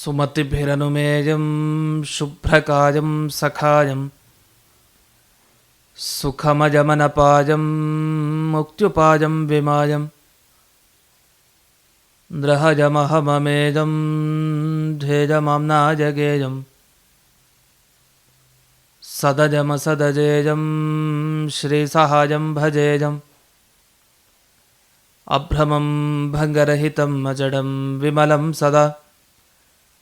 सुमतिभिरनुमेयं शुभ्रकायं सखायं सुखमजमनपायं मुक्त्युपायं विमायं द्रहजमहममेजं ध्येजमाम्नाजगेयं सदजमसदजेयं श्रीसहायं भजेयम् अभ्रमं भङ्गरहितम् अजडं विमलं सदा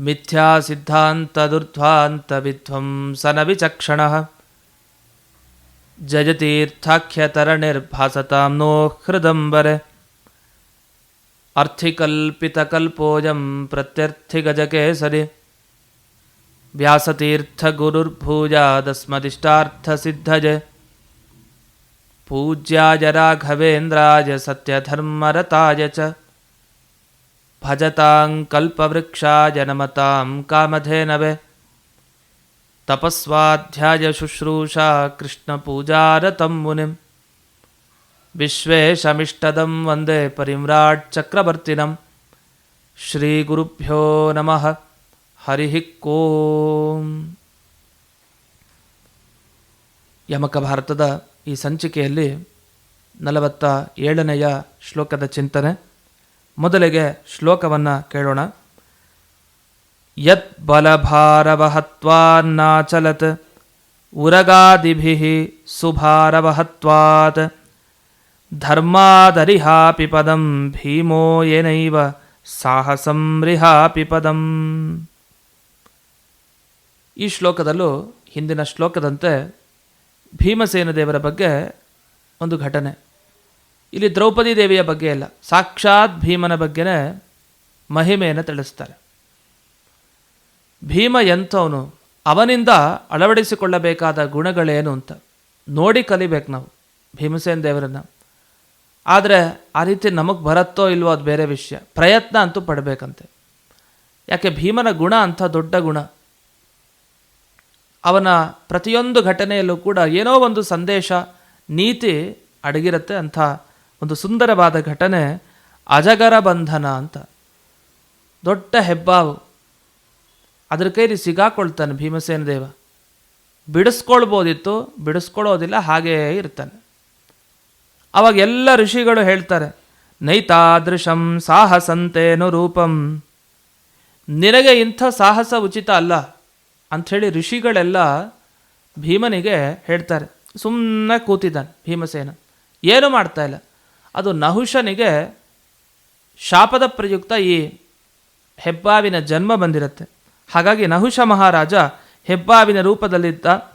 मिथ्यासिद्धान्तदुर्ध्वान्तविध्वंसनविचक्षणः जयतीर्थाख्यतरनिर्भासतां नो हृदम्बरे। अर्थिकल्पितकल्पोऽयं प्रत्यर्थिगजकेसरि। व्यासतीर्थगुरुर्भूयादस्मदिष्टार्थसिद्धजे। पूज्याय राघवेन्द्राय सत्यधर्मरताय च। ಭಜತಾಂ ಕಲ್ಪವೃಕ್ಷಾಯ ನಮತಾಂ ಕಾಮಧೇನವೆ. ತಪಸ್ವಾಧ್ಯಾಯ ಶುಶ್ರೂಷಾ ಕೃಷ್ಣಪೂಜಾರತಂ ಮುನಿಂ. ವಿಶ್ವೇಶಮಿಷ್ಟದಂ ವಂದೇ ಪರಿಮ್ರಾಟ್ ಚಕ್ರವರ್ತಿನಂ. ಶ್ರೀಗುರುಭ್ಯೋ ನಮಃ. ಹರಿಹಿ ಕೋಂ. ಯಮಕ ಭಾರತದ ಈ ಸಂಚಿಕೆಯಲ್ಲಿ ನಲವತ್ತ ಏಳನೆಯ ಶ್ಲೋಕದ ಚಿಂತನೆ. ಮೊದಲಿಗೆ ಶ್ಲೋಕವನ್ನು ಕೇಳೋಣ. ಯತ್ ಬಲಭಾರವಹತ್ವಾನ್ನಾಚಲತ್ ಉರಗಾದಿಭಿ ಸುಭಾರವಹತ್ವಾತ್ ಧರ್ಮಾದರಿಹಾಪಿ ಪದಂ ಭೀಮೋ ಏನೈವ ಸಾಹಸಂ ರಿಹಾಪಿ ಪದಂ. ಈ ಶ್ಲೋಕದಲ್ಲೂ ಹಿಂದಿನ ಶ್ಲೋಕದಂತೆ ಭೀಮಸೇನ ದೇವರ ಬಗ್ಗೆ ಒಂದು ಘಟನೆ. ಇಲ್ಲಿ ದ್ರೌಪದಿ ದೇವಿಯ ಬಗ್ಗೆ ಅಲ್ಲ. ಸಾಕ್ಷಾತ್ ಭೀಮನ ಬಗ್ಗೆನೇ ಮಹಿಮೆಯನ್ನು ತಿಳಿಸ್ತಾರೆ. ಭೀಮ ಎಂಥವನು? ಅವನಿಂದ ಅಳವಡಿಸಿಕೊಳ್ಳಬೇಕಾದ ಗುಣಗಳೇನು ಅಂತ ನೋಡಿ ಕಲಿಬೇಕು ನಾವು ಭೀಮಸೇನ ದೇವರನ್ನು. ಆದರೆ ಆ ರೀತಿ ನಮಗೆ ಬರುತ್ತೋ ಇಲ್ವೋ ಅದು ಬೇರೆ ವಿಷಯ. ಪ್ರಯತ್ನ ಅಂತೂ ಪಡಬೇಕಂತೆ. ಯಾಕೆ ಭೀಮನ ಗುಣ ಅಂಥ ದೊಡ್ಡ ಗುಣ. ಅವನ ಪ್ರತಿಯೊಂದು ಘಟನೆಯಲ್ಲೂ ಕೂಡ ಏನೋ ಒಂದು ಸಂದೇಶ, ನೀತಿ ಅಡಗಿರುತ್ತೆ ಅಂಥ ಒಂದು ಸುಂದರವಾದ ಘಟನೆ ಅಜಗರ ಬಂಧನ ಅಂತ. ದೊಡ್ಡ ಹೆಬ್ಬಾವು. ಅದ್ರ ಕೈಲಿ ಸಿಗಾಕೊಳ್ತಾನೆ ಭೀಮಸೇನ ದೇವ. ಬಿಡಿಸ್ಕೊಳ್ಬೋದಿತ್ತು, ಬಿಡಿಸ್ಕೊಳ್ಳೋದಿಲ್ಲ, ಹಾಗೇ ಇರ್ತಾನೆ. ಅವಾಗ ಎಲ್ಲ ಋಷಿಗಳು ಹೇಳ್ತಾರೆ, ನೈತಾದೃಶಂ ಸಾಹಸಂತೇನು ರೂಪಂ. ನಿನಗೆ ಇಂಥ ಸಾಹಸ ಉಚಿತ ಅಲ್ಲ ಅಂಥೇಳಿ ಋಷಿಗಳೆಲ್ಲ ಭೀಮನಿಗೆ ಹೇಳ್ತಾರೆ. ಸುಮ್ಮನೆ ಕೂತಿದ್ದಾನೆ ಭೀಮಸೇನ. ಏನು ಮಾಡ್ತಾ ಇಲ್ಲ? ಅದು ನಹುಷನಿಗೆ ಶಾಪದ ಪ್ರಯುಕ್ತ ಈ ಹೆಬ್ಬಾವಿನ ಜನ್ಮ ಬಂದಿರುತ್ತೆ. ಹಾಗಾಗಿ ನಹುಷ ಮಹಾರಾಜ ಹೆಬ್ಬಾವಿನ ರೂಪದಲ್ಲಿದ್ದ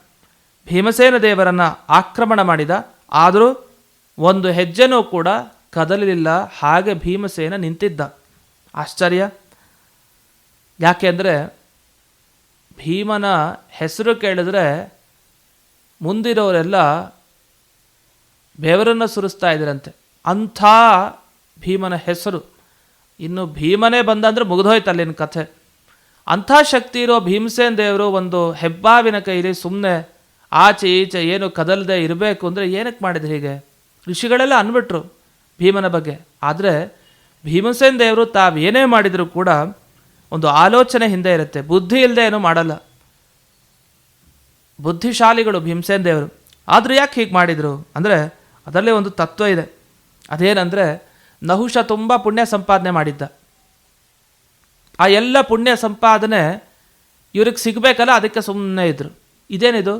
ಭೀಮಸೇನ ದೇವರನ್ನು ಆಕ್ರಮಣ ಮಾಡಿದ. ಆದರೂ ಒಂದು ಹೆಜ್ಜೆನೂ ಕೂಡ ಕದಲಲಿಲ್ಲ. ಹಾಗೆ ಭೀಮಸೇನ ನಿಂತಿದ್ದ. ಆಶ್ಚರ್ಯ. ಯಾಕೆಂದರೆ ಭೀಮನ ಹೆಸರು ಕೇಳಿದ್ರೆ ಮುಂದಿರೋರೆಲ್ಲ ಬೆವರನ್ನು ಸುರಿಸ್ತಾ ಇದ್ರಂತೆ. ಅಂಥ ಭೀಮನ ಹೆಸರು. ಇನ್ನು ಭೀಮನೇ ಬಂದಂದ್ರೆ ಮುಗಿದೋಯ್ತು ಅಲ್ಲಿನ ಕಥೆ. ಅಂಥ ಶಕ್ತಿ ಇರೋ ಭೀಮಸೇನ್ ದೇವರು ಒಂದು ಹೆಬ್ಬಾವಿನ ಕೈಲಿ ಸುಮ್ಮನೆ ಆಚೆ ಈಚೆ ಏನು ಕದಲದೆ ಇರಬೇಕು ಅಂದರೆ ಏನಕ್ಕೆ ಮಾಡಿದ್ರು ಹೀಗೆ? ಋಷಿಗಳೆಲ್ಲ ಅನ್ಬಿಟ್ರು ಭೀಮನ ಬಗ್ಗೆ. ಆದರೆ ಭೀಮಸೇನ್ ದೇವರು ತಾವು ಏನೇ ಮಾಡಿದರೂ ಕೂಡ ಒಂದು ಆಲೋಚನೆ ಹಿಂದೆ ಇರುತ್ತೆ. ಬುದ್ಧಿ ಇಲ್ಲದೆ ಏನೂ ಮಾಡಲ್ಲ. ಬುದ್ಧಿಶಾಲಿಗಳು ಭೀಮಸೇನ್ ದೇವರು. ಆದರೂ ಯಾಕೆ ಹೀಗೆ ಮಾಡಿದರು? ಅಂದರೆ ಅದರಲ್ಲೇ ಒಂದು ತತ್ವ ಇದೆ. ಅದೇನೆಂದರೆ, ನಹುಷ ತುಂಬ ಪುಣ್ಯ ಸಂಪಾದನೆ ಮಾಡಿದ್ದ. ಆ ಎಲ್ಲ ಪುಣ್ಯ ಸಂಪಾದನೆ ಇವ್ರಿಗೆ ಸಿಗಬೇಕಲ್ಲ, ಅದಕ್ಕೆ ಸುಮ್ಮನೆ ಇದ್ರು. ಇದೇನಿದು?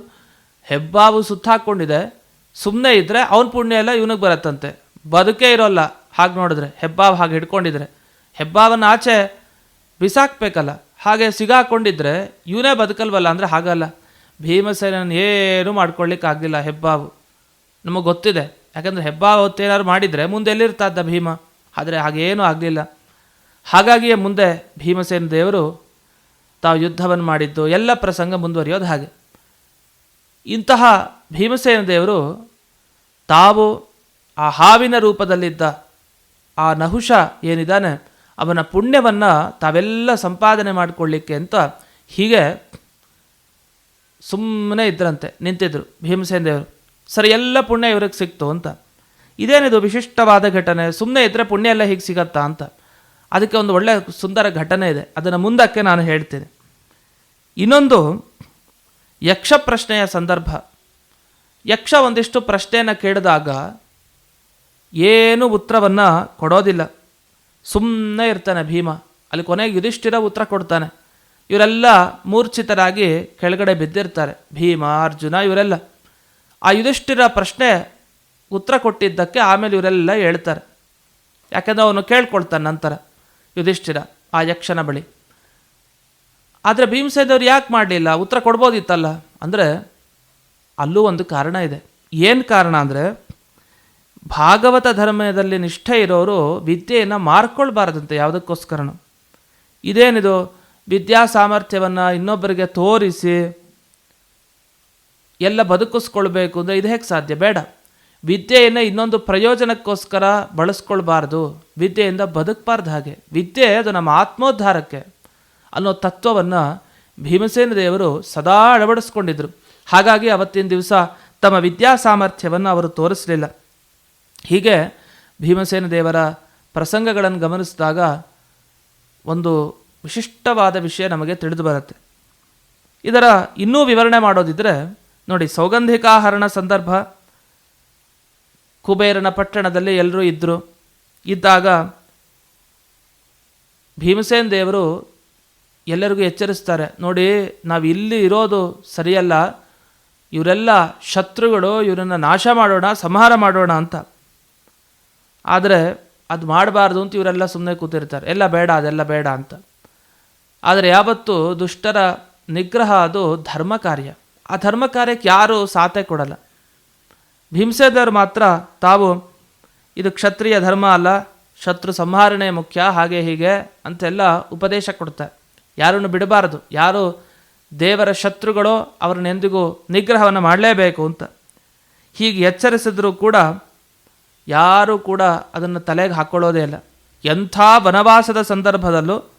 ಹೆಬ್ಬಾವು ಸುತ್ತಾಕೊಂಡಿದೆ ಸುಮ್ಮನೆ ಇದ್ದರೆ ಅವನ ಪುಣ್ಯ ಎಲ್ಲ ಇವನಿಗೆ ಬರುತ್ತಂತೆ. ಬದುಕೇ ಇರೋಲ್ಲ, ಹಾಗೆ ನೋಡಿದ್ರೆ. ಹೆಬ್ಬಾವು ಹಾಗೆ ಹಿಡ್ಕೊಂಡಿದ್ರೆ. ಹೆಬ್ಬಾವನ್ನ ಆಚೆ ಬಿಸಾಕ್ಬೇಕಲ್ಲ, ಹಾಗೆ ಸಿಗಾಕೊಂಡಿದ್ರೆ ಇವನೇ ಬದುಕಲ್ವಲ್ಲ ಅಂದರೆ ಹಾಗಲ್ಲ. ಭೀಮಸೇನನ್ನು ಏನೂ ಮಾಡ್ಕೊಳ್ಳಿಕ್ಕಾಗಲಿಲ್ಲ ಹೆಬ್ಬಾವು. ನಮಗೆ ಗೊತ್ತಿದೆ. ಯಾಕಂದರೆ ಹೆಬ್ಬಾವತ್ತೇನಾದ್ರು ಮಾಡಿದರೆ ಮುಂದೆ ಎಲ್ಲಿರ್ತಾದ್ದ ಭೀಮ. ಆದರೆ ಹಾಗೇನೂ ಆಗಲಿಲ್ಲ. ಹಾಗಾಗಿಯೇ ಮುಂದೆ ಭೀಮಸೇನ ದೇವರು ತಾವು ಯುದ್ಧವನ್ನು ಮಾಡಿದ್ದು, ಎಲ್ಲ ಪ್ರಸಂಗ ಮುಂದುವರಿಯೋದು ಹಾಗೆ. ಇಂತಹ ಭೀಮಸೇನ ದೇವರು ತಾವು ಆ ಹಾವಿನ ರೂಪದಲ್ಲಿದ್ದ ಆ ನಹುಷ ಏನಿದ್ದಾನೆ, ಅವನ ಪುಣ್ಯವನ್ನು ತಾವೆಲ್ಲ ಸಂಪಾದನೆ ಮಾಡಿಕೊಳ್ಳಿಕ್ಕೆ ಅಂತ ಹೀಗೆ ಸುಮ್ಮನೆ ಇದ್ರಂತೆ ನಿಂತಿದ್ರು ಭೀಮಸೇನ ದೇವರು. ಸರಿ, ಎಲ್ಲ ಪುಣ್ಯ ಇವ್ರಿಗೆ ಸಿಕ್ತು ಅಂತ. ಇದೇನಿದು ವಿಶಿಷ್ಟವಾದ ಘಟನೆ? ಸುಮ್ಮನೆ ಇದ್ದರೆ ಪುಣ್ಯ ಎಲ್ಲ ಹೀಗೆ ಸಿಗತ್ತಾ ಅಂತ. ಅದಕ್ಕೆ ಒಂದು ಒಳ್ಳೆಯ ಸುಂದರ ಘಟನೆ ಇದೆ. ಅದನ್ನು ಮುಂದಕ್ಕೆ ನಾನು ಹೇಳ್ತೇನೆ. ಇನ್ನೊಂದು, ಯಕ್ಷ ಪ್ರಶ್ನೆಯ ಸಂದರ್ಭ. ಯಕ್ಷ ಒಂದಿಷ್ಟು ಪ್ರಶ್ನೆಯನ್ನು ಕೇಳಿದಾಗ ಏನು ಉತ್ತರವನ್ನು ಕೊಡೋದಿಲ್ಲ. ಸುಮ್ಮನೆ ಇರ್ತಾನೆ ಭೀಮ. ಅಲ್ಲಿ ಕೊನೆಗೆ ಯುಧಿಷ್ಠಿರ ಉತ್ತರ ಕೊಡ್ತಾನೆ. ಇವರೆಲ್ಲ ಮೂರ್ಛಿತರಾಗಿ ಕೆಳಗಡೆ ಬಿದ್ದಿರ್ತಾರೆ. ಭೀಮ, ಅರ್ಜುನ, ಇವರೆಲ್ಲ. ಆ ಯುಧಿಷ್ಠಿರ ಪ್ರಶ್ನೆ ಉತ್ತರ ಕೊಟ್ಟಿದ್ದಕ್ಕೆ ಆಮೇಲೆ ಇವರೆಲ್ಲ ಹೇಳ್ತಾರೆ. ಯಾಕಂದ್ರೆ ಅವನು ಕೇಳ್ಕೊಳ್ತಾನೆ ನಂತರ ಯುಧಿಷ್ಠಿರ ಆ ಯಕ್ಷನ ಬಳಿ. ಆದರೆ ಭೀಮಸೇನವ್ರು ಯಾಕೆ ಮಾಡಲಿಲ್ಲ? ಉತ್ತರ ಕೊಡ್ಬೋದಿತ್ತಲ್ಲ? ಅಂದರೆ ಅಲ್ಲೂ ಒಂದು ಕಾರಣ ಇದೆ. ಏನು ಕಾರಣ ಅಂದರೆ ಭಾಗವತ ಧರ್ಮದಲ್ಲಿ ನಿಷ್ಠೆ ಇರೋರು ವಿದ್ಯೆಯನ್ನು ಮಾರ್ಕೊಳ್ಬಾರ್ದಂತೆ ಯಾವುದಕ್ಕೋಸ್ಕರನು. ಇದೇನಿದು? ವಿದ್ಯಾ ಸಾಮರ್ಥ್ಯವನ್ನು ಇನ್ನೊಬ್ಬರಿಗೆ ತೋರಿಸಿ ಎಲ್ಲ ಬದುಕಿಸ್ಕೊಳ್ಬೇಕು ಅಂದರೆ ಇದು ಹೇಗೆ ಸಾಧ್ಯ? ಬೇಡ. ವಿದ್ಯೆಯನ್ನು ಇನ್ನೊಂದು ಪ್ರಯೋಜನಕ್ಕೋಸ್ಕರ ಬಳಸ್ಕೊಳ್ಬಾರ್ದು. ವಿದ್ಯೆಯಿಂದ ಬದುಕಬಾರ್ದು ಹಾಗೆ. ವಿದ್ಯೆ ಅದು ನಮ್ಮ ಆತ್ಮೋದ್ಧಾರಕ್ಕೆ ಅನ್ನೋ ತತ್ವವನ್ನು ಭೀಮಸೇನ ದೇವರು ಸದಾ ಅಳವಡಿಸ್ಕೊಂಡಿದ್ರು. ಹಾಗಾಗಿ ಅವತ್ತಿನ ದಿವಸ ತಮ್ಮ ವಿದ್ಯಾ ಸಾಮರ್ಥ್ಯವನ್ನು ಅವರು ತೋರಿಸಲಿಲ್ಲ. ಹೀಗೆ ಭೀಮಸೇನ ದೇವರ ಪ್ರಸಂಗಗಳನ್ನು ಗಮನಿಸಿದಾಗ ಒಂದು ವಿಶಿಷ್ಟವಾದ ವಿಷಯ ನಮಗೆ ತಿಳಿದು ಬರುತ್ತೆ. ಇದರ ಇನ್ನೂ ವಿವರಣೆ ಮಾಡೋದಿದ್ರೆ ನೋಡಿ, ಸೌಗಂಧಿಕಾಹರಣ ಸಂದರ್ಭ, ಕುಬೇರನ ಪಟ್ಟಣದಲ್ಲಿ ಎಲ್ಲರೂ ಇದ್ದರು ಇದ್ದಾಗ ಭೀಮಸೇನ್ ದೇವರು ಎಲ್ಲರಿಗೂ ಎಚ್ಚರಿಸ್ತಾರೆ, ನೋಡಿ, ನಾವು ಇಲ್ಲಿ ಇರೋದು ಸರಿಯಲ್ಲ, ಇವರೆಲ್ಲ ಶತ್ರುಗಳು, ಇವರನ್ನು ನಾಶ ಮಾಡೋಣ, ಸಂಹಾರ ಮಾಡೋಣ ಅಂತ. ಆದರೆ ಅದು ಮಾಡಬಾರ್ದು ಅಂತ ಇವರೆಲ್ಲ ಸುಮ್ಮನೆ ಕೂತಿರ್ತಾರೆ, ಎಲ್ಲ ಬೇಡ, ಅದೆಲ್ಲ ಬೇಡ ಅಂತ. ಆದರೆ ಯಾವತ್ತು ದುಷ್ಟರ ನಿಗ್ರಹ ಅದು ಧರ್ಮ ಕಾರ್ಯ ಆ ಧರ್ಮ ಕಾರ್ಯಕ್ಕೆ ಯಾರೂ ಸಾತೆ ಕೊಡಲ್ಲ. ಭೀಮಸೇದರ್ ಮಾತ್ರ ತಾವು, ಇದು ಕ್ಷತ್ರಿಯ ಧರ್ಮ ಅಲ್ಲ, ಶತ್ರು ಸಂಹಾರಣೆ ಮುಖ್ಯ, ಹಾಗೆ ಹೀಗೆ ಅಂತೆಲ್ಲ ಉಪದೇಶ ಕೊಡ್ತಾರೆ ಯಾರನ್ನು ಬಿಡಬಾರದು, ಯಾರು ದೇವರ ಶತ್ರುಗಳೋ ಅವ್ರನ್ನೆಂದಿಗೂ ನಿಗ್ರಹವನ್ನು ಮಾಡಲೇಬೇಕು ಅಂತ. ಹೀಗೆ ಎಚ್ಚರಿಸಿದ್ರೂ ಕೂಡ ಯಾರೂ ಕೂಡ ಅದನ್ನು ತಲೆಗೆ ಹಾಕ್ಕೊಳ್ಳೋದೇ ಇಲ್ಲ. ಎಂಥ ವನವಾಸದ ಸಂದರ್ಭದಲ್ಲೂ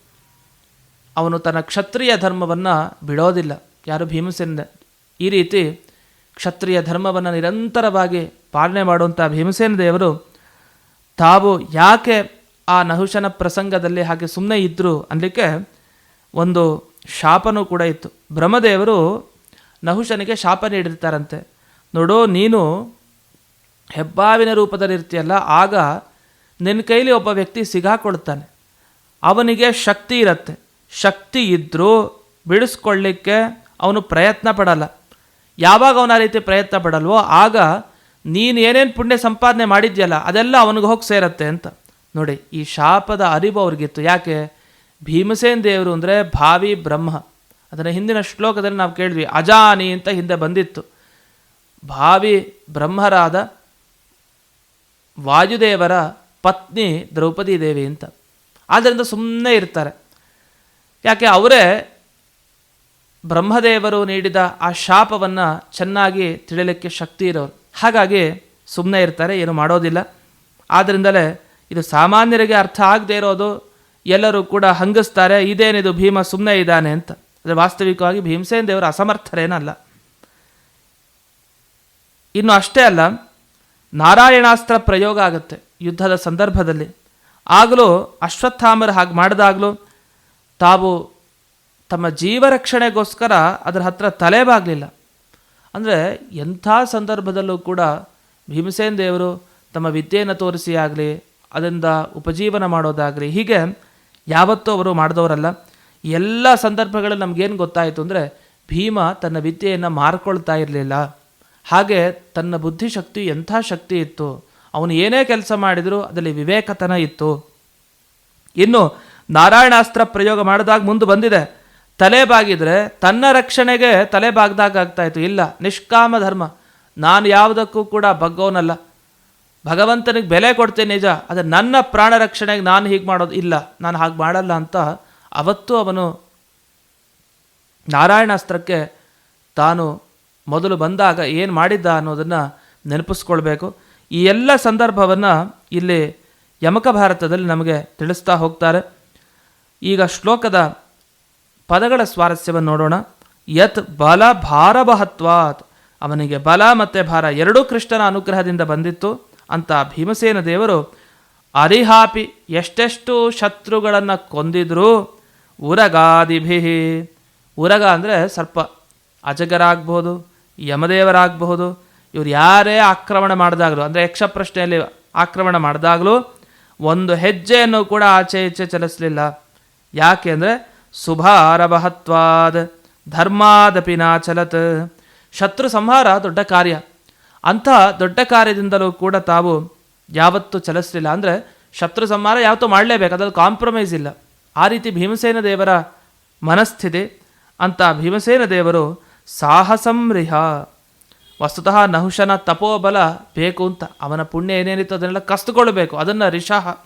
ಅವನು ತನ್ನ ಕ್ಷತ್ರಿಯ ಧರ್ಮವನ್ನು ಬಿಡೋದಿಲ್ಲ. ಯಾರು ಭೀಮಸೇನ ಈ ರೀತಿ ಕ್ಷತ್ರಿಯ ಧರ್ಮವನ್ನು ನಿರಂತರವಾಗಿ ಪಾಲನೆ ಮಾಡುವಂಥ ಭೀಮಸೇನ ದೇವರು ತಾವು ಯಾಕೆ ಆ ನಹುಶನ ಪ್ರಸಂಗದಲ್ಲಿ ಹಾಗೆ ಸುಮ್ಮನೆ ಇದ್ದರು ಅನ್ನಲಿಕ್ಕೆ ಒಂದು ಶಾಪನೂ ಕೂಡ ಇತ್ತು. ಬ್ರಹ್ಮದೇವರು ನಹುಶನಿಗೆ ಶಾಪ ನೀಡಿರ್ತಾರಂತೆ. ನೋಡು, ನೀನು ಹೆಬ್ಬಾವಿನ ರೂಪದಲ್ಲಿರ್ತೀಯಲ್ಲ ಆಗ ನಿನ್ನ ಕೈಲಿ ಒಬ್ಬ ವ್ಯಕ್ತಿ ಸಿಗಾಕೊಳ್ತಾನೆ. ಅವನಿಗೆ ಶಕ್ತಿ ಇರತ್ತೆ. ಶಕ್ತಿ ಇದ್ದರೂ ಬಿಡಿಸ್ಕೊಳ್ಳಿಕ್ಕೆ ಅವನು ಪ್ರಯತ್ನ ಪಡಲ್ಲ. ಯಾವಾಗ ಅವನ ರೀತಿ ಪ್ರಯತ್ನ ಪಡಲ್ವೋ ಆಗ ನೀನು ಏನೇನು ಪುಣ್ಯ ಸಂಪಾದನೆ ಮಾಡಿದ್ಯಲ್ಲ ಅದೆಲ್ಲ ಅವನಿಗೆ ಹೋಗಿ ಸೇರತ್ತೆ ಅಂತ. ನೋಡಿ, ಈ ಶಾಪದ ಅರಿವು ಅವ್ರಿಗಿತ್ತು. ಯಾಕೆ? ಭೀಮಸೇನ್ ದೇವರು ಅಂದರೆ ಭಾವಿ ಬ್ರಹ್ಮ. ಅದನ್ನು ಹಿಂದಿನ ಶ್ಲೋಕದಲ್ಲಿ ನಾವು ಕೇಳಿದ್ವಿ, ಅಜಾನಿ ಅಂತ ಹಿಂದೆ ಬಂದಿತ್ತು. ಭಾವಿ ಬ್ರಹ್ಮರಾದ ವಾಯುದೇವರ ಪತ್ನಿ ದ್ರೌಪದಿ ದೇವಿ ಅಂತ. ಆದ್ದರಿಂದ ಸುಮ್ಮನೆ ಇರ್ತಾರೆ. ಯಾಕೆ? ಅವರೇ ಬ್ರಹ್ಮದೇವರು ನೀಡಿದ ಆ ಶಾಪವನ್ನು ಚೆನ್ನಾಗಿ ತಿಳಿಯಲಿಕ್ಕೆ ಶಕ್ತಿ ಇರೋರು. ಹಾಗಾಗಿ ಸುಮ್ಮನೆ ಇರ್ತಾರೆ, ಏನು ಮಾಡೋದಿಲ್ಲ. ಆದ್ದರಿಂದಲೇ ಇದು ಸಾಮಾನ್ಯರಿಗೆ ಅರ್ಥ ಆಗದೇ ಇರೋದು, ಎಲ್ಲರೂ ಕೂಡ ಹಂಗಿಸ್ತಾರೆ, ಇದೇನಿದು ಭೀಮ ಸುಮ್ಮನೆ ಇದ್ದಾನೆ ಅಂತ. ಅಂದರೆ ವಾಸ್ತವಿಕವಾಗಿ ಭೀಮಸೇನ ದೇವರು ಅಸಮರ್ಥರೇನಲ್ಲ. ಇನ್ನು ಅಷ್ಟೇ ಅಲ್ಲ, ನಾರಾಯಣಾಸ್ತ್ರ ಪ್ರಯೋಗ ಆಗುತ್ತೆ ಯುದ್ಧದ ಸಂದರ್ಭದಲ್ಲಿ. ಆಗಲೂ ಅಶ್ವತ್ಥಾಮರು ಹಾಗೆ ಮಾಡಿದಾಗಲೂ ತಾವು ತಮ್ಮ ಜೀವರಕ್ಷಣೆಗೋಸ್ಕರ ಅದರ ಹತ್ರ ತಲೆಬಾಗಲಿಲ್ಲ ಅಂದರೆ ಎಂಥ ಸಂದರ್ಭದಲ್ಲೂ ಕೂಡ ಭೀಮಸೇನ ದೇವರು ತಮ್ಮ ವಿದ್ಯೆಯನ್ನು ತೋರಿಸಿ ಆಗಲಿ, ಅದರಿಂದ ಉಪಜೀವನ ಮಾಡೋದಾಗಲಿ, ಹೀಗೆ ಯಾವತ್ತೂ ಅವರು ಮಾಡಿದವರಲ್ಲ. ಎಲ್ಲ ಸಂದರ್ಭಗಳಲ್ಲಿ ನಮಗೇನು ಗೊತ್ತಾಯಿತು ಅಂದರೆ ಭೀಮ ತನ್ನ ವಿದ್ಯೆಯನ್ನು ಮಾರ್ಕೊಳ್ತಾ ಇರಲಿಲ್ಲ. ಹಾಗೆ ತನ್ನ ಬುದ್ಧಿಶಕ್ತಿ ಎಂಥ ಶಕ್ತಿ ಇತ್ತು, ಅವನು ಏನೇ ಕೆಲಸ ಮಾಡಿದರೂ ಅದರಲ್ಲಿ ವಿವೇಕತನ ಇತ್ತು. ಇನ್ನು ನಾರಾಯಣಾಸ್ತ್ರ ಪ್ರಯೋಗ ಮಾಡಿದಾಗ ಮುಂದೆ ಬಂದಿದೆ. ತಲೆ ಬಾಗಿದ್ರೆ ತನ್ನ ರಕ್ಷಣೆಗೆ ತಲೆ ಬಾಗ್ದಾಗ ಆಗ್ತಾ ಇತ್ತು ಇಲ್ಲ, ನಿಷ್ಕಾಮ ಧರ್ಮ. ನಾನು ಯಾವುದಕ್ಕೂ ಕೂಡ ಬಗ್ಗೋನಲ್ಲ ಭಗವಂತನಿಗೆ ಬೆಲೆ ಕೊಡ್ತೇನೆ ನಿಜ, ಆದರೆ ನನ್ನ ಪ್ರಾಣ ರಕ್ಷಣೆಗೆ ನಾನು ಹೀಗೆ ಮಾಡೋದು ಇಲ್ಲ. ನಾನು ಹಾಗೆ ಮಾಡಲ್ಲ ಅಂತ ಅವತ್ತು ಅವನು ನಾರಾಯಣಾಸ್ತ್ರಕ್ಕೆ ತಾನು ಮೊದಲು ಬಂದಾಗ ಏನು ಮಾಡಿದ್ದ ಅನ್ನೋದನ್ನು ನೆನಪಿಸ್ಕೊಳ್ಬೇಕು. ಈ ಎಲ್ಲ ಸಂದರ್ಭವನ್ನು ಇಲ್ಲಿ ಯಮಕ ಭಾರತದಲ್ಲಿ ನಮಗೆ ತಿಳಿಸ್ತಾ ಹೋಗ್ತಾರೆ. ಈಗ ಶ್ಲೋಕದ ಪದಗಳ ಸ್ವಾರಸ್ಯವನ್ನು ನೋಡೋಣ. ಯತ್ ಬಲ ಭಾರಬಹತ್ವಾತ್. ಅವನಿಗೆ ಬಲ ಮತ್ತು ಭಾರ ಎರಡೂ ಕೃಷ್ಣನ ಅನುಗ್ರಹದಿಂದ ಬಂದಿತ್ತು. ಅಂತ ಭೀಮಸೇನ ದೇವರು, ಅರಿಹಾಪಿ ಎಷ್ಟೆಷ್ಟು ಶತ್ರುಗಳನ್ನು ಕೊಂದಿದ್ರು ಉರಗಾದಿಭಿ. ಉರಗ ಅಂದರೆ ಸರ್ಪ ಅಜಗರಾಗ್ಬೋದು ಯಮದೇವರಾಗಬಹುದು ಇವ್ರು ಯಾರೇ ಆಕ್ರಮಣ ಮಾಡಿದಾಗಲೂ, ಅಂದರೆ ಯಕ್ಷ ಪ್ರಶ್ನೆಯಲ್ಲಿ ಆಕ್ರಮಣ ಮಾಡಿದಾಗಲೂ ಒಂದು ಹೆಜ್ಜೆಯನ್ನು ಕೂಡ ಆಚೆ ಈಚೆ ಚಲಿಸಲಿಲ್ಲ. ಯಾಕೆ ಅಂದರೆ ಶುಭಾರಭಹತ್ವಾದ ಧರ್ಮಾದಪಿ ನಾಚಲತ್. ಶತ್ರು ಸಂಹಾರ ದೊಡ್ಡ ಕಾರ್ಯ. ಅಂಥ ದೊಡ್ಡ ಕಾರ್ಯದಿಂದಲೂ ಕೂಡ ತಾವು ಯಾವತ್ತೂ ಚಲಿಸಲಿಲ್ಲ. ಅಂದರೆ ಶತ್ರು ಸಂಹಾರ ಯಾವತ್ತೂ ಮಾಡಲೇಬೇಕು. ಅದರಲ್ಲಿ ಕಾಂಪ್ರಮೈಸ್ ಇಲ್ಲ. ಆ ರೀತಿ ಭೀಮಸೇನ ದೇವರ ಮನಸ್ಥಿತಿ ಅಂತ ಭೀಮಸೇನ ದೇವರು ಸಾಹಸಂರಿಹ ವಸ್ತುತಃ ನಹುಶನ ತಪೋಬಲ ಬೇಕು ಅಂತ. ಅವನ ಪುಣ್ಯ ಏನೇನಿತ್ತು ಅದನ್ನೆಲ್ಲ ಕಸ್ತುಕೊಳ್ಬೇಕು. ಅದನ್ನು ರಿಷಃ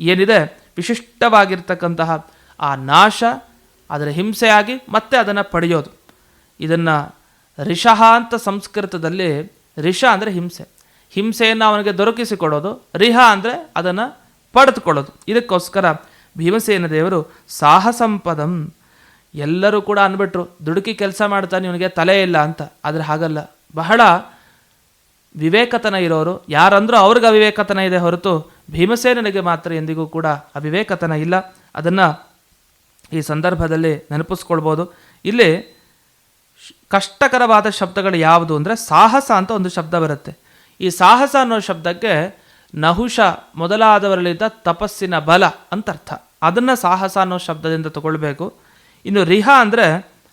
ಏನಿದೆ? ವಿಶಿಷ್ಟವಾಗಿರ್ತಕ್ಕಂತಹ ಆ ನಾಶ, ಅದರ ಹಿಂಸೆಯಾಗಿ ಮತ್ತೆ ಅದನ್ನು ಪಡೆಯೋದು. ಇದನ್ನು ರಿಷಃ ಅಂತ ಸಂಸ್ಕೃತದಲ್ಲಿ ರಿಷ ಅಂದರೆ ಹಿಂಸೆ. ಹಿಂಸೆಯನ್ನು ಅವನಿಗೆ ದೊರಕಿಸಿಕೊಡೋದು, ರಿಹ ಅಂದರೆ ಅದನ್ನು ಪಡೆದುಕೊಳ್ಳೋದು. ಇದಕ್ಕೋಸ್ಕರ ಭೀಮಸೇನ ದೇವರು ಸಾಹಸಂಪದಂ. ಎಲ್ಲರೂ ಕೂಡ ಅಂದ್ಬಿಟ್ರು, ದುಡುಕಿ ಕೆಲಸ ಮಾಡ್ತಾನೆ, ಇವನಿಗೆ ತಲೆ ಇಲ್ಲ ಅಂತ. ಆದರೆ ಹಾಗಲ್ಲ. ಬಹಳ ವಿವೇಕತನ ಇರೋರು. ಯಾರಂದರೂ ಅವ್ರಿಗೆ ಅವಿವೇಕತನ ಇದೆ ಹೊರತು ಭೀಮಸೇನನಿಗೆ ಮಾತ್ರ ಎಂದಿಗೂ ಕೂಡ ಅವಿವೇಕತನ ಇಲ್ಲ. ಅದನ್ನು ಈ ಸಂದರ್ಭದಲ್ಲಿ ನೆನಪಿಸ್ಕೊಳ್ಬೋದು. ಇಲ್ಲಿ ಕಷ್ಟಕರವಾದ ಶಬ್ದಗಳು ಯಾವುದು ಅಂದರೆ ಸಾಹಸ ಅಂತ ಒಂದು ಶಬ್ದ ಬರುತ್ತೆ. ಈ ಸಾಹಸ ಅನ್ನೋ ಶಬ್ದಕ್ಕೆ ನಹುಷ ಮೊದಲಾದವರಲ್ಲಿದ್ದ ತಪಸ್ಸಿನ ಬಲ ಅಂತ ಅರ್ಥ ಅದನ್ನು ಸಾಹಸ ಅನ್ನೋ ಶಬ್ದದಿಂದ ತಗೊಳ್ಬೇಕು. ಇನ್ನು ರಿಹ ಅಂದರೆ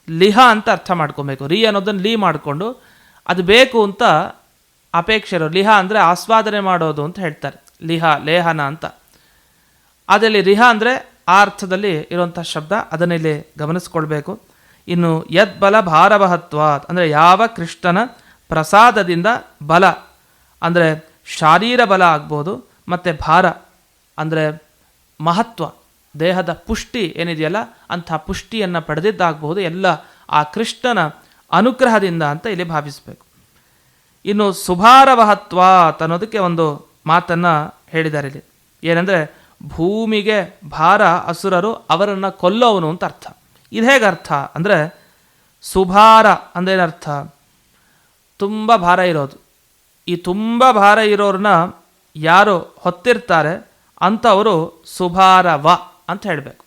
ಲಿಹ ಅಂತ ಅರ್ಥ ಮಾಡ್ಕೊಬೇಕು. ರಿ ಅನ್ನೋದನ್ನು ಲೀ ಮಾಡಿಕೊಂಡು ಅದು ಬೇಕು ಅಂತ ಅಪೇಕ್ಷೆ ಇರೋ ಲಿಹ ಅಂದರೆ ಆಸ್ವಾದನೆ ಮಾಡೋದು ಅಂತ ಹೇಳ್ತಾರೆ. ಲಿಹ, ಲೇಹನ ಅಂತ. ಅದರಲ್ಲಿ ರಿಹ ಅಂದರೆ ಆ ಅರ್ಥದಲ್ಲಿ ಇರುವಂಥ ಶಬ್ದ ಅದನ್ನು ಇಲ್ಲಿ ಗಮನಿಸ್ಕೊಳ್ಬೇಕು. ಇನ್ನು ಯದ್ಬಲ ಭಾರವಹತ್ವಾತ್ ಅಂದರೆ ಯಾವ ಕೃಷ್ಣನ ಪ್ರಸಾದದಿಂದ ಬಲ ಅಂದರೆ ಶಾರೀರ ಬಲ ಆಗ್ಬೋದು, ಮತ್ತು ಭಾರ ಅಂದರೆ ಮಹತ್ವ, ದೇಹದ ಪುಷ್ಟಿ ಏನಿದೆಯಲ್ಲ ಅಂಥ ಪುಷ್ಟಿಯನ್ನು ಪಡೆದಿದ್ದಾಗಬಹುದು ಎಲ್ಲ ಆ ಕೃಷ್ಣನ ಅನುಗ್ರಹದಿಂದ ಅಂತ ಇಲ್ಲಿ ಭಾವಿಸಬೇಕು. ಇನ್ನು ಸುಭಾರವಹತ್ವಾತ್ ಅನ್ನೋದಕ್ಕೆ ಒಂದು ಮಾತನ್ನು ಹೇಳಿದ್ದಾರೆ ಇಲ್ಲಿ. ಏನಂದರೆ ಭೂಮಿಗೆ ಭಾರ ಅಸುರರು ಅವರನ್ನು ಕೊಲ್ಲೋವನು ಅಂತ ಅರ್ಥ. ಇದು ಹೇಗೆ ಅರ್ಥ? ಅಂದರೆ ಸುಭಾರ ಅಂದೇನರ್ಥ ತುಂಬ ಭಾರ ಇರೋದು. ಈ ತುಂಬ ಭಾರ ಇರೋರನ್ನ ಯಾರು ಹೊತ್ತಿರ್ತಾರೆ ಅಂಥವರು ಸುಭಾರವ ಅಂತ ಹೇಳಬೇಕು.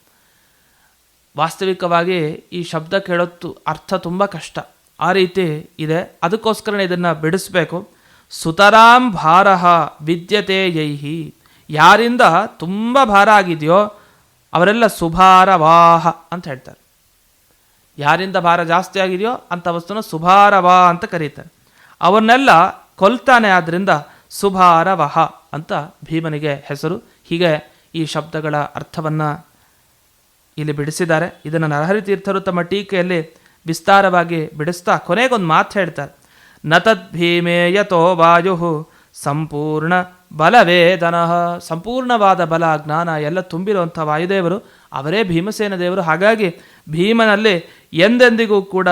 ವಾಸ್ತವಿಕವಾಗಿ ಈ ಶಬ್ದ ಕೇಳೋದು ಅರ್ಥ ತುಂಬ ಕಷ್ಟ. ಆ ರೀತಿ ಇದೆ. ಅದಕ್ಕೋಸ್ಕರ ಇದನ್ನು ಬಿಡಿಸ್ಬೇಕು. ಸುತರಾಂ ಭಾರ ವಿದ್ಯತೆ ಯೈಹಿ. ಯಾರಿಂದ ತುಂಬ ಭಾರ ಆಗಿದೆಯೋ ಅವರೆಲ್ಲ ಸುಭಾರವಾಹ ಅಂತ ಹೇಳ್ತಾರೆ. ಯಾರಿಂದ ಭಾರ ಜಾಸ್ತಿ ಆಗಿದೆಯೋ ಅಂಥ ವಸ್ತುನ ಸುಭಾರವಾ ಅಂತ ಕರೀತಾರೆ. ಅವನ್ನೆಲ್ಲ ಕೊಲ್ತಾನೆ ಆದ್ದರಿಂದ ಸುಭಾರವಹ ಅಂತ ಭೀಮನಿಗೆ ಹೆಸರು. ಹೀಗೆ ಈ ಶಬ್ದಗಳ ಅರ್ಥವನ್ನು ಇಲ್ಲಿ ಬಿಡಿಸಿದ್ದಾರೆ. ಇದನ್ನು ನರಹರಿ ತೀರ್ಥರು ತಮ್ಮ ಟೀಕೆಯಲ್ಲಿ ವಿಸ್ತಾರವಾಗಿ ಬಿಡಿಸ್ತಾ ಕೊನೆಗೊಂದು ಮಾತು ಹೇಳ್ತಾರೆ. ನತದ್ ಭೀಮೇಯತೋ ವಾಯು ಸಂಪೂರ್ಣ ಬಲವೇದನ, ಸಂಪೂರ್ಣವಾದ ಬಲ, ಜ್ಞಾನ ಎಲ್ಲ ತುಂಬಿರುವಂಥ ವಾಯುದೇವರು, ಅವರೇ ಭೀಮಸೇನ ದೇವರು. ಹಾಗಾಗಿ ಭೀಮನಲ್ಲಿ ಎಂದೆಂದಿಗೂ ಕೂಡ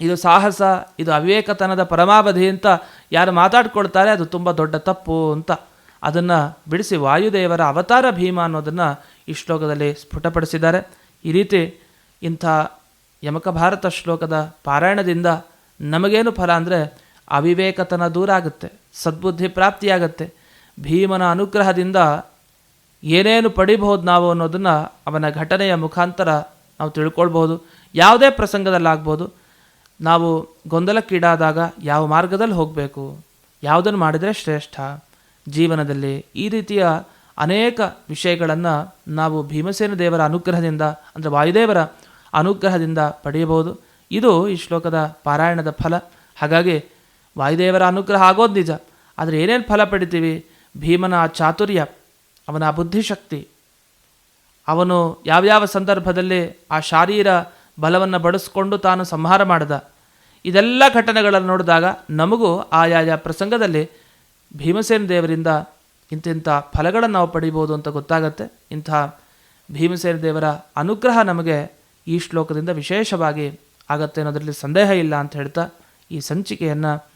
ಇದು ಸಾಹಸ, ಇದು ಅವಿವೇಕತನದ ಪರಮಾವಧಿ ಅಂತ ಯಾರು ಮಾತಾಡ್ಕೊಳ್ತಾರೆ, ಅದು ತುಂಬ ದೊಡ್ಡ ತಪ್ಪು ಅಂತ. ಅದನ್ನು ಬಿಡಿಸಿ ವಾಯುದೇವರ ಅವತಾರ ಭೀಮ ಅನ್ನೋದನ್ನು ಈ ಶ್ಲೋಕದಲ್ಲಿ ಸ್ಫುಟಪಡಿಸಿದ್ದಾರೆ. ಈ ರೀತಿ ಇಂಥ ಯಮಕ ಭಾರತ ಶ್ಲೋಕದ ಪಾರಾಯಣದಿಂದ ನಮಗೇನು ಫಲ ಅಂದರೆ ಅವಿವೇಕತನ ದೂರ ಆಗುತ್ತೆ ಸದ್ಬುದ್ಧಿ ಪ್ರಾಪ್ತಿಯಾಗತ್ತೆ. ಭೀಮನ ಅನುಗ್ರಹದಿಂದ ಏನೇನು ಪಡಿಬಹುದು ನಾವು ಅನ್ನೋದನ್ನು ಅವನ ಘಟನೆಯ ಮುಖಾಂತರ ನಾವು ತಿಳ್ಕೊಳ್ಬೋದು ಯಾವುದೇ ಪ್ರಸಂಗದಲ್ಲಾಗ್ಬೋದು. ನಾವು ಗೊಂದಲಕ್ಕೀಡಾದಾಗ ಯಾವ ಮಾರ್ಗದಲ್ಲಿ ಹೋಗಬೇಕು, ಯಾವುದನ್ನು ಮಾಡಿದರೆ ಶ್ರೇಷ್ಠ? ಜೀವನದಲ್ಲಿ ಈ ರೀತಿಯ ಅನೇಕ ವಿಷಯಗಳನ್ನು ನಾವು ಭೀಮಸೇನ ದೇವರ ಅನುಗ್ರಹದಿಂದ, ಅಂದರೆ ವಾಯುದೇವರ ಅನುಗ್ರಹದಿಂದ ಪಡೆಯಬಹುದು. ಇದು ಈ ಶ್ಲೋಕದ ಪಾರಾಯಣದ ಫಲ. ಹಾಗಾಗಿ ವಾಯುದೇವರ ಅನುಗ್ರಹ ಆಗೋದು ನಿಜ. ಆದರೆ ಏನೇನು ಫಲ ಪಡಿತೀವಿ? ಭೀಮನ ಚಾತುರ್ಯ, ಅವನ ಬುದ್ಧಿಶಕ್ತಿ. ಅವನು ಯಾವ್ಯಾವ ಸಂದರ್ಭದಲ್ಲಿ ಆ ಶಾರೀರ ಬಲವನ್ನು ಬಡಿಸ್ಕೊಂಡು ತಾನು ಸಂಹಾರ ಮಾಡಿದ? ಇದೆಲ್ಲ ಘಟನೆಗಳನ್ನು ನೋಡಿದಾಗ ನಮಗೂ ಆಯಾಯ ಪ್ರಸಂಗದಲ್ಲಿ ಭೀಮಸೇನ ದೇವರಿಂದ ಇಂತಿಂಥ ಫಲಗಳನ್ನು ನಾವು ಪಡಿಬೋದು ಅಂತ ಗೊತ್ತಾಗತ್ತೆ. ಇಂಥ ಭೀಮಸೇನ ದೇವರ ಅನುಗ್ರಹ ನಮಗೆ ಈ ಶ್ಲೋಕದಿಂದ ವಿಶೇಷವಾಗಿ ಆಗತ್ತೆ ಅನ್ನೋದರಲ್ಲಿ ಸಂದೇಹ ಇಲ್ಲ ಅಂತ ಹೇಳ್ತಾ ಈ ಸಂಚಿಕೆಯನ್ನು